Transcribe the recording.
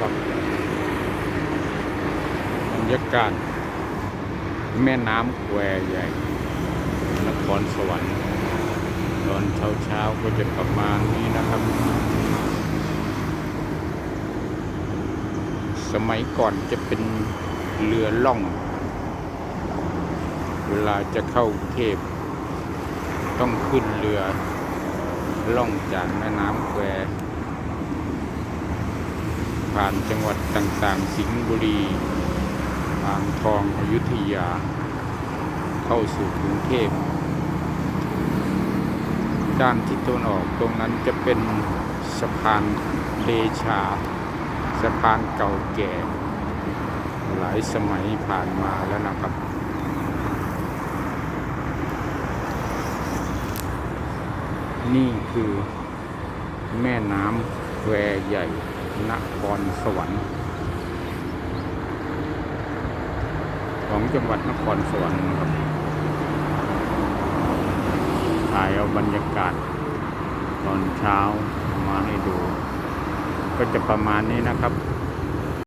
ครับบรรยากาศแม่น้ำแควใหญ่นครสวรรค์ตอนเช้าเช้าก็จะประมาณนี้นะครับ สมัยก่อนจะเป็นเรือล่อง เวลาจะเข้าเทพ ต้องขึ้นเรือล่องจากแม่น้ำแคว ผ่านจังหวัดต่างๆ สิงห์บุรีอ่างทองอยุธยา เข้าสู่กรุงเทพด้านทิศตะวันออกตรงนั้นจะเป็นสะพานเดชา สะพานเก่าแก่ หลายสมัยผ่านมาแล้วนะครับ นี่คือแม่น้ำแควใหญ่ นครสวรรค์ ของจังหวัดนครสวรรค์ครับถ่ายเอาบรรยากาศตอนเช้ามาให้ดู ก็จะประมาณนี้นะครับ